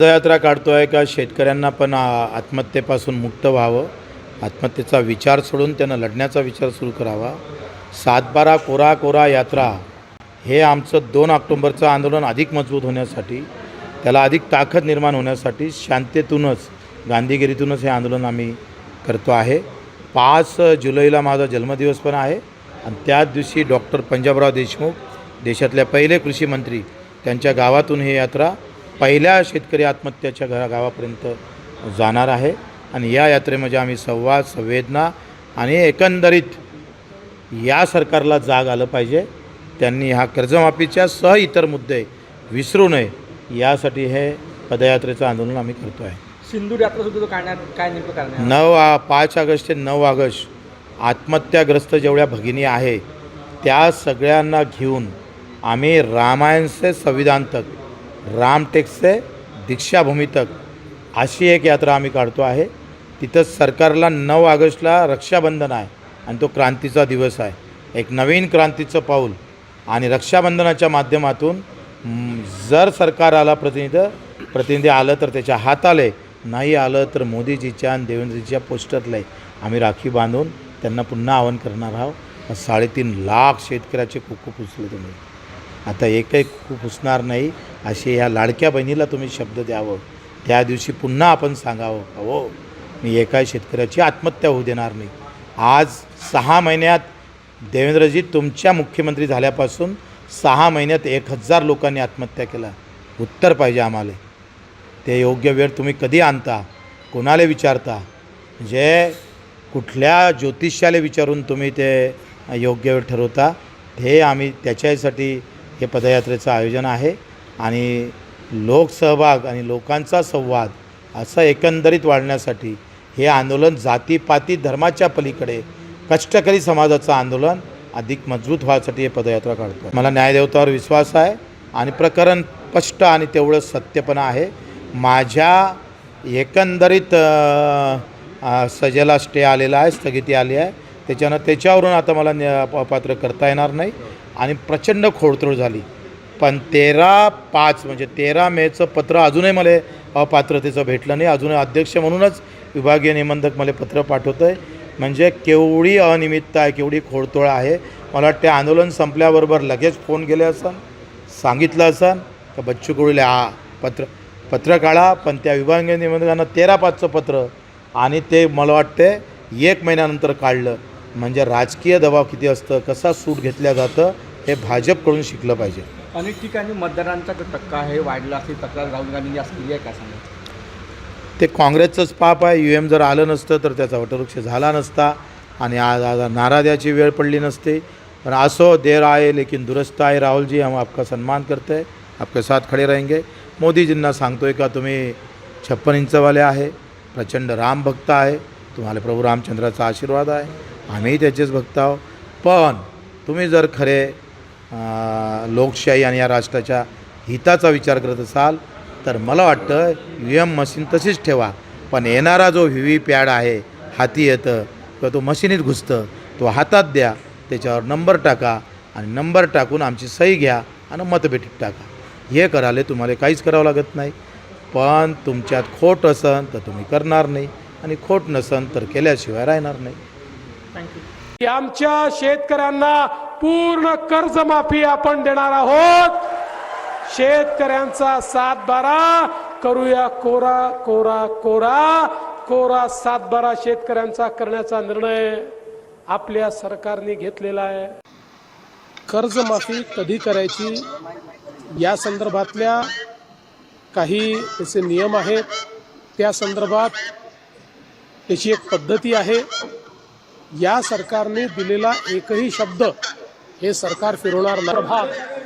पदयात्रा आहे का शेतकऱ्यांना पण आत्महत्येपासून मुक्त व्हावं? आत्महत्येचा विचार सोडून त्यांना लढण्याचा विचार सुरू करावा. सातबारा कोरा कोरा यात्रा हे आमचं दोन ऑक्टोंबरचं आंदोलन अधिक मजबूत होण्यासाठी त्याला अधिक ताकद निर्माण होण्यासाठी शांततेतूनच गांधीगिरीतूनच हे आंदोलन आम्ही करतो आहे. पाच जुलैला माझा जन्मदिवस पण आहे आणि त्याच दिवशी डॉक्टर पंजाबराव देशमुख देशातल्या पहिले कृषी मंत्री त्यांच्या गावातून ही यात्रा पहिल्या शेतकरी आत्महत्याच्या घरा गावापर्यंत जाणार आहे. आणि या यात्रेमध्ये आम्ही संवाद संवेदना आणि एकंदरीत या सरकारला जाग आलं पाहिजे. त्यांनी ह्या कर्जमाफीच्या सह इतर मुद्दे विसरू नये यासाठी हे पदयात्रेचं आंदोलन आम्ही करतो आहे सिंदूर यात्रा सुद्धा काढण्यात काय नेमकं नऊ आ पाच ऑगस्ट ते नऊ ऑगस्ट आत्महत्याग्रस्त जेवढ्या भगिनी आहे त्या सगळ्यांना घेऊन आम्ही रामायण से संविधान तक रामटेक से दीक्षाभूमी तक अशी एक यात्रा आम्ही काढतो आहे. तिथं सरकारला नऊ ऑगस्टला रक्षाबंधन आहे आणि तो क्रांतीचा दिवस आहे. एक नवीन क्रांतीचं पाऊल आणि रक्षाबंधनाच्या माध्यमातून जर सरकार आला प्रतिनिधी प्रतिनिधी आलं तर त्याच्या हाताले नाही आलं तर मोदीजीच्या आणि देवेंद्रजीच्या पोस्टरला आम्ही राखी बांधून त्यांना पुन्हा आवाहन करणार आहोत. साडेतीन लाख शेतकऱ्याचे कुकू पुसले तुम्ही. आता एकही खूप पुसणार नाही असे ह्या लाडक्या बहिणीला तुम्ही शब्द द्यावं. त्या दिवशी पुन्हा आपण सांगावं अहो हो? मी एका शेतकऱ्याची आत्महत्या होऊ देणार नाही. आज सहा महिन्यात देवेंद्रजी तुमच्या मुख्यमंत्री झाल्यापासून सहा महिन्यात एक हजार लोकांनी आत्महत्या केला. उत्तर पाहिजे आम्हाला. ते योग्य वेळ तुम्ही कधी आणता? कोणाला विचारता? म्हणजे कुठल्या ज्योतिष्याला विचारून तुम्ही ते योग्य वेळ ठरवता हे आम्ही त्याच्यासाठी हे पदयात्रेचं आयोजन आहे. आणि लोकसहभाग आणि लोकांचा संवाद असं एकंदरीत वाढण्यासाठी हे आंदोलन जातीपाती धर्माच्या पलीकडे कष्टकरी समाजाचं आंदोलन अधिक मजबूत व्हायसाठी हे पदयात्रा काढतो मला न्यायदेवतावर विश्वास आहे आणि प्रकरण स्पष्ट आणि तेवढं सत्य पण आहे. माझ्या एकंदरीत सजेला स्टे आलेला आहे स्थगिती आली आहे. त्याच्यानं त्याच्यावरून आता मला न्या- करता येणार नाही. आणि प्रचंड खोडतोड झाली. पण तेरा पाच म्हणजे तेरा मेचं पत्र अजूनही मला अपात्रतेचं भेटलं नाही. अजूनही अध्यक्ष म्हणूनच विभागीय निबंधक मला पत्र पाठवतं आहे म्हणजे केवढी अनियमितता आहे केवढी खोडतोळ आहे. मला वाटते आंदोलन संपल्याबरोबर लगेच फोन गेले असन सांगितलं असन का बच्चू कडूले आ पत्र पत्र काढा. पण त्या विभागीय निबंधकांना तेरा पाचचं पत्र आणि ते मला वाटते एक महिन्यानंतर काढलं. म्हणजे राजकीय दबाव किती असतं कसा सूट घेतल्या जातं हे भाजपकडून शिकलं पाहिजे. अनेक ठिकाणी मतदारांचा जो टक्का आहे वाढला असेल तक्रार राहुल गांधींनी आज केली आहे काय सांगा? ते काँग्रेसचंच पाप आहे यू एम जर आलं नसतं तर त्याचा वटवृक्ष झाला नसता आणि आज आज नारा द्यायची वेळ पडली नसते. पण असो देर आए लेकिन दुरुस्त आहे राहुलजी हम आपका सम्मान करते हैं आपके साथ खडे रहेंगे. मोदीजींना सांगतोय का तुम्ही छप्पन इंचवाले आहे प्रचंड राम भक्त आहे तुम्हाला प्रभू रामचंद्राचा आशीर्वाद आहे. आम्हीही त्याचेच भक्त आहोत. पण तुम्ही जर खरे लोकशाही आणि या राष्ट्राच्या हिताचा विचार करत असाल तर मला वाटतं व्ही एम मशीन तशीच ठेवा. पण येणारा जो व्ही व्ही पॅड आहे हाती येतं किंवा तो मशीनीत घुसतं तो हातात द्या त्याच्यावर नंबर टाका आणि नंबर टाकून आमची सही घ्या आणि मतपेटीत टाका. हे करायला तुम्हाला काहीच करावं लागत नाही. पण तुमच्यात खोट असन तर तुम्ही करणार नाही. आणि खोट नसन तर केल्याशिवाय राहणार नाही. की आमच्या शेतकऱ्यांना पूर्ण कर्जमाफी आपण देणार आहोत. शेतकऱ्यांचा सातबारा करूया कोरा कोरा कोरा कोरा सातबारा शेतकऱ्यांचा करण्याचा निर्णय आपल्या सरकारने घेतलेला आहे. कर्जमाफी कधी करायची? या संदर्भातल्या काही त्याचे नियम आहेत. त्या संदर्भात त्याची एक पद्धती आहे. या सरकारने दिलेला एकही शब्द हे सरकार फिरवणार नाही. भाग